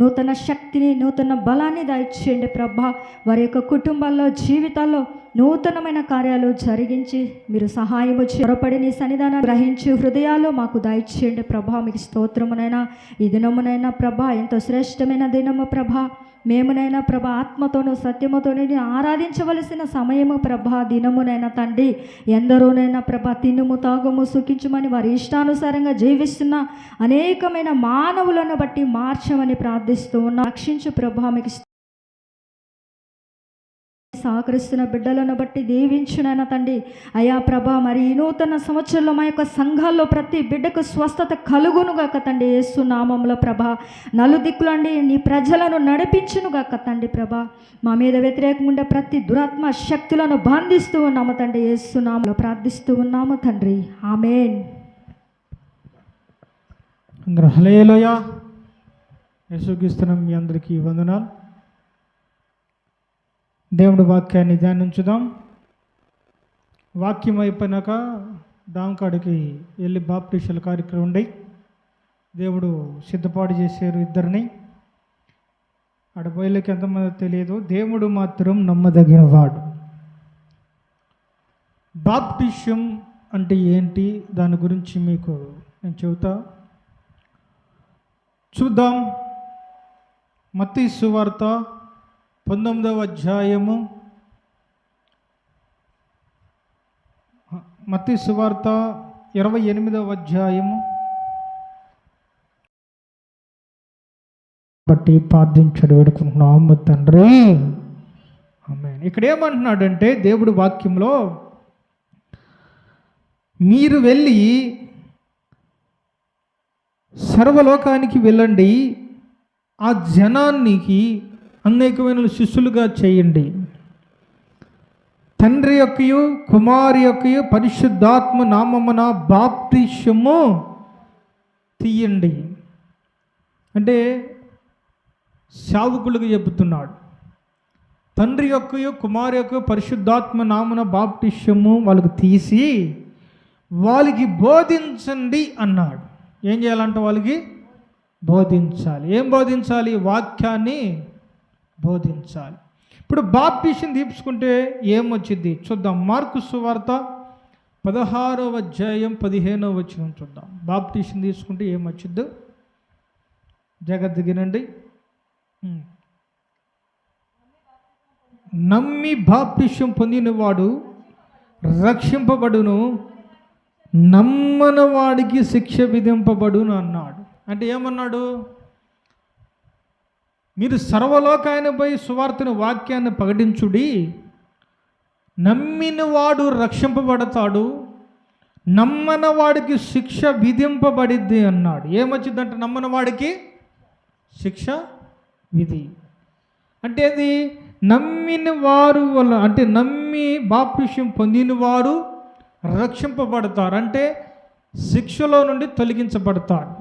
నూతన శక్తిని నూతన బలాన్ని దయచేయండి ప్రభా. వారి యొక్క కుటుంబాల్లో జీవితాల్లో నూతనమైన కార్యాలు జరిగించి మీరు సహాయము చొరపడి నీ సన్నిధానం గ్రహించి హృదయాలు మాకు దయచేయండి ప్రభా. మీకు స్తోత్రమునైనా ఈ దినమునైనా ప్రభా ఎంతో శ్రేష్టమైన దినము ప్రభా. మేమునైనా ప్రభ ఆత్మతోనూ సత్యముతోనూ ఆరాధించవలసిన సమయము ప్రభా. దినమునైనా తండ్రి ఎందరోనైనా ప్రభా తినుము తాగుము సుఖించమని వారి ఇష్టానుసారంగా జీవిస్తున్న అనేకమైన మానవులను బట్టి మార్చమని ప్రార్థిస్తూ ఉన్న. రక్షించు ప్రభా మీకు సహకరిస్తున్న బిడ్డలను బట్టి దీవించునైనా తండ్రి. అయా ప్రభా మరి ఈ నూతన సంవత్సరంలో మా యొక్క సంఘాల్లో ప్రతి బిడ్డకు స్వస్థత కలుగునుగాక తండ్రి. ఏసు నామంలో ప్రభా నలుదిక్కులండి నీ ప్రజలను నడిపించునుగాక తండ్రి ప్రభా. మా మీద వ్యతిరేకంగా ప్రతి దురాత్మ శక్తులను బంధిస్తూ ఉన్నాము తండ్రి. యేసు నామంలో ప్రార్థిస్తూ ఉన్నాము తండ్రి. ఆమెన్. అందరూ హలేలోయ యేసుక్రీస్తునం మీ అందరికీ వందనాలు. దేవుడి వాక్యాన్ని ధ్యానించుదాం. వాక్యం అయిపోయినాక డాంకాడికి వెళ్ళి బాప్టిషల్ కార్యక్రమం ఉండి దేవుడు సిద్ధపాటు చేశారు ఇద్దరిని. ఆడ బయలుకి ఎంతమంది తెలియదు. దేవుడు మాత్రం నమ్మదగిన వాడు. బాప్టిష్యం అంటే ఏంటి? దాని గురించి మీకు నేను చెబుతా. చూద్దాం. మత్తి సువార్త పంతొమ్మిదవ అధ్యాయము. మత్తి సువార్త ఇరవై ఎనిమిదవ అధ్యాయము. బట్టి ప్రార్థించడు వేడుకుంటున్నాం తండ్రి. ఆమె ఇక్కడ ఏమంటున్నాడంటే దేవుడి వాక్యంలో మీరు వెళ్ళి సర్వలోకానికి వెళ్ళండి ఆ జనానికి అనేకమైన శిష్యులుగా చేయండి. తండ్రి యొక్కయు కుమారి యొక్కయు పరిశుద్ధాత్మ నామమున బాప్తిష్యము తీయండి. అంటే శావుకులుగా చెబుతున్నాడు. తండ్రి యొక్కయు కుమారి యొక్క పరిశుద్ధాత్మ నామన బాప్టిష్యము వాళ్ళకు తీసి వాళ్ళకి బోధించండి అన్నాడు. ఏం చేయాలంటే వాళ్ళకి బోధించాలి. ఏం బోధించాలి? వాక్యాన్ని బోధించాలి. ఇప్పుడు బాప్టిషన్ తీసుకుంటే ఏమొచ్చింది? చూద్దాం. మార్కు సువార్త పదహారవ అధ్యాయం పదిహేనవ వచ్చిన చూద్దాం. బాప్టిషన్ తీసుకుంటే ఏమొచ్చిందో? జగద్దిగినండి నమ్మి బాప్తిష్యం పొందినవాడు రక్షింపబడును నమ్మని వాడికి శిక్ష విధింపబడును అన్నాడు. అంటే ఏమన్నాడు? మీరు సర్వలోకాయన పోయి సువార్తను వాక్యాన్ని ప్రకటించుడి. నమ్మినవాడు రక్షింపబడతాడు. నమ్మనవాడికి శిక్ష విధింపబడిద్ది అన్నాడు. ఏమొచ్చిందంటే నమ్మనవాడికి శిక్ష విధి. అంటే అది నమ్మిన వారు వల్ల అంటే నమ్మి బాప్టిష్యం పొందిన వారు రక్షింపబడతారు. అంటే శిక్షలో నుండి తొలగించబడతారు.